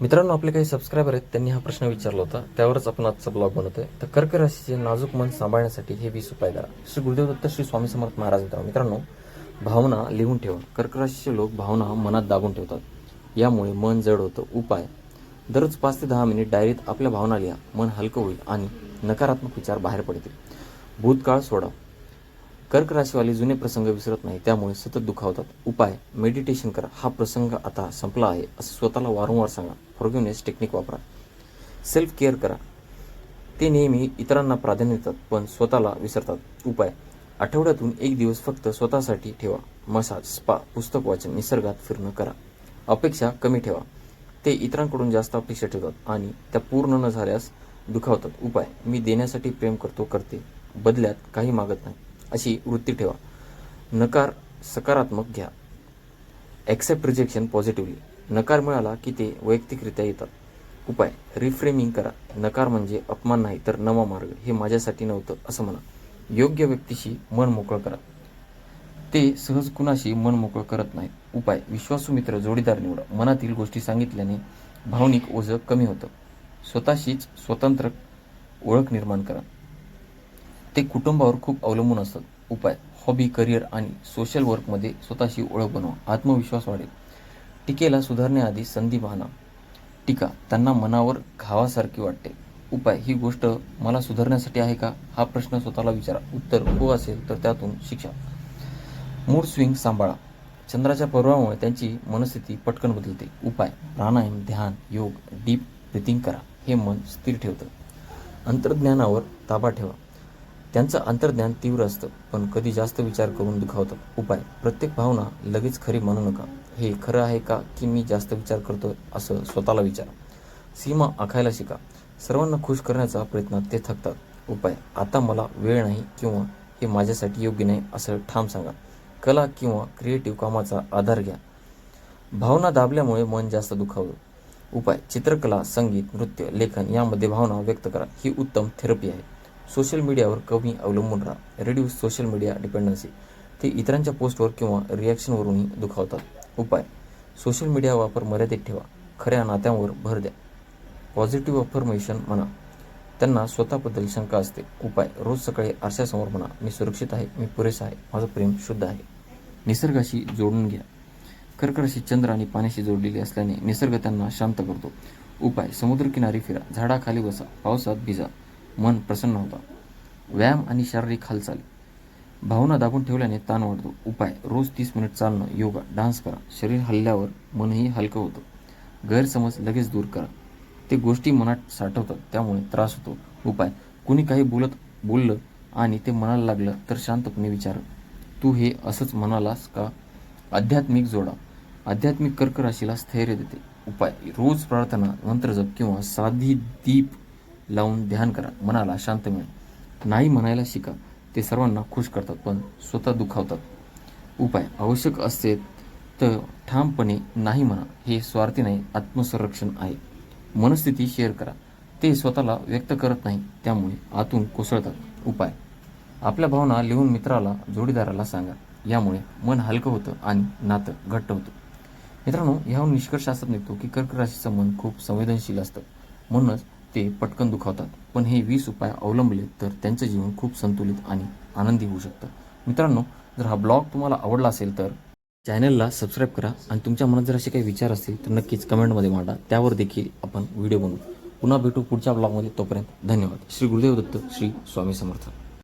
मित्रांनो आपले काही सबस्क्रायबर आहेत त्यांनी हा प्रश्न विचारला होता. त्यावरच आपण आजचा ब्लॉग बनवतोय. तर कर्क राशीचे नाजूक मन सांभाळण्यासाठी हे वीस उपाय करा. श्री गुरुदेव दत्त श्री स्वामी समर्थ महाराज मित्रांनो मित्रांनो भावना लिहून ठेवा. कर्क राशीचे लोक भावना मनात दाबून ठेवतात. यामुळे मन जड होतं. उपाय. दररोज पाच ते दहा मिनिट डायरीत आपल्या भावना लिहा. मन हलकं होईल आणि नकारात्मक विचार बाहेर पडतील. भूतकाळ सोडा. कर्क राशीवाले जुने प्रसंग विसरत नाही त्यामुळे सतत दुखावतात. उपाय मेडिटेशन करा. हा प्रसंग आता संपला आहे असं स्वतःला वारंवार सांगा. फॉरगिवनेस टेक्निक वापरा. सेल्फ केअर करा. ते नेहमी इतरांना प्राधान्य देतात पण स्वतःला विसरतात. उपाय आठवड्यातून एक दिवस फक्त स्वतःसाठी ठेवा. मसाज स्पा पुस्तक वाचन निसर्गात फिरणं करा. अपेक्षा कमी ठेवा. ते इतरांकडून जास्त अपेक्षा ठेवतात आणि त्या पूर्ण न झाल्यास दुखावतात. उपाय मी देण्यासाठी प्रेम करतो करते. बदल्यात काही मागत नाही. अशी वृत्ती ठेवा. नकार सकारात्मक घ्या. ॲक्सेप्ट रिजेक्शन पॉझिटिव्हली नकार मिळाला की ते वैयक्तिकरित्या येतात. उपाय रिफ्रेमिंग करा. नकार म्हणजे अपमान नाही तर नवा मार्ग. हे माझ्यासाठी नव्हतं असं म्हणा. योग्य व्यक्तीशी मन मोकळं करा. ते सहज कुणाशी मन मोकळं करत नाहीत उपाय विश्वासू मित्र जोडीदार निवडा. मनातील गोष्टी सांगितल्याने भावनिक ओझं कमी होतं. स्वतःशीच स्वतंत्र ओळख निर्माण करा. ते कुटुंबावर खूप अवलंबून असतात. उपाय हॉबी करिअर आणि सोशल वर्कमध्ये स्वतःशी ओळख बनवा आत्मविश्वास वाढेल. टीकेला सुधारण्याआधी संधी पाहणा. टीका त्यांना मनावर घावासारखी वाटते. उपाय ही गोष्ट मला सुधारण्यासाठी आहे का? हा प्रश्न स्वतःला विचारा. उत्तर हो असेल तर त्यातून शिक्षा. मूड स्विंग सांभाळा. चंद्राच्या पर्वामुळे त्यांची मनस्थिती पटकन बदलते. उपाय प्राणायाम ध्यान योग डीप ब्रिथिंग करा. हे मन स्थिर ठेवतं. अंतर्ज्ञानावर ताबा ठेवा. त्यांचं अंतर्ज्ञान तीव्र असतं पण कधी जास्त विचार करून दुखावतं. उपाय प्रत्येक भावना लगेच खरी म्हणू नका. हे खरं आहे का की मी जास्त विचार करतोय असं स्वतःला विचारा. सीमा आखायला शिका. सर्वांना खुश करण्याचा प्रयत्न ते थकतात. उपाय आता मला वेळ नाही किंवा हे माझ्यासाठी योग्य नाही असं ठाम सांगा. कला किंवा क्रिएटिव्ह कामाचा आधार घ्या. भावना दाबल्यामुळे मन जास्त दुखावलं उपाय चित्रकला संगीत नृत्य लेखन यामध्ये भावना व्यक्त करा. ही उत्तम थेरपी आहे. सोशल मीडियावर कमी अवलंबून राहा. रिड्यूस सोशल मीडिया डिपेंडन्सी ते इतरांच्या पोस्टवर किंवा रिॲक्शनवरूनही दुखावतात. उपाय. सोशल मीडिया वापर मर्यादित ठेवा. खऱ्या नात्यांवर भर द्या. पॉझिटिव्ह अफर्मेशन म्हणा. त्यांना स्वतःबद्दल शंका असते. उपाय. रोज सकाळी आरशासमोर म्हणा मी सुरक्षित आहे. मी पुरेसा आहे. माझं प्रेम शुद्ध आहे. निसर्गाशी जोडून घ्या. कर्कराशी चंद्र आणि पाण्याशी जोडलेली असल्याने निसर्ग त्यांना शांत करतो. उपाय. समुद्रकिनारी फिरा. झाडाखाली बसा. पावसात भिजा. मन प्रसन्न होतं. व्यायाम आणि शारीरिक हालचाल. भावना दाबून ठेवल्याने ताण वाढतो. उपाय रोज तीस मिनिट चालणं योगा डान्स करा. शरीर हल्ल्यावर मनही हलकं होतं. गैरसमज लगेच दूर करा. ते गोष्टी मनात साठवतात त्यामुळे त्रास होतो. उपाय कुणी काही बोलत बोललं आणि ते मनाला लागलं तर शांतपणे विचार. तू हे असंच म्हणालास का? आध्यात्मिक जोडा. आध्यात्मिक कर्क राशीला स्थैर्य देते. उपाय रोज प्रार्थना मंत्रजप किंवा साधी दीप लावून ध्यान करा. मनाला शांत मिळेल. नाही म्हणायला शिका. ते सर्वांना खुश करतात पण स्वतः दुखावतात. उपाय आवश्यक असते तर ठामपणे नाही म्हणा. हे स्वार्थी नाही आत्मसंरक्षण आहे. मनस्थिती शेअर करा. ते स्वतःला व्यक्त करत नाही त्यामुळे आतून कोसळतात. उपाय. आपल्या भावना लिहून मित्राला जोडीदाराला सांगा. यामुळे मन हलकं होतं आणि नातं घट्ट होतं. मित्रांनो ह्याहून निष्कर्ष असत निघतो की कर्क राशीचं मन खूप संवेदनशील असतं. म्हणूनच ते पटकन दुखावतात. पण हे वीस उपाय अवलंबले तर त्यांचं जीवन खूप संतुलित आणि आनंदी होऊ शकतं. मित्रांनो जर हा ब्लॉग तुम्हाला आवडला असेल तर चॅनलला सबस्क्राईब करा आणि तुमच्या मनात जर असे काही विचार असतील तर नक्कीच कमेंटमध्ये मांडा. त्यावर देखील आपण व्हिडिओ बनवू. पुन्हा भेटू पुढच्या ब्लॉगमध्ये. तोपर्यंत धन्यवाद. श्री गुरुदेव दत्त श्री स्वामी समर्थ.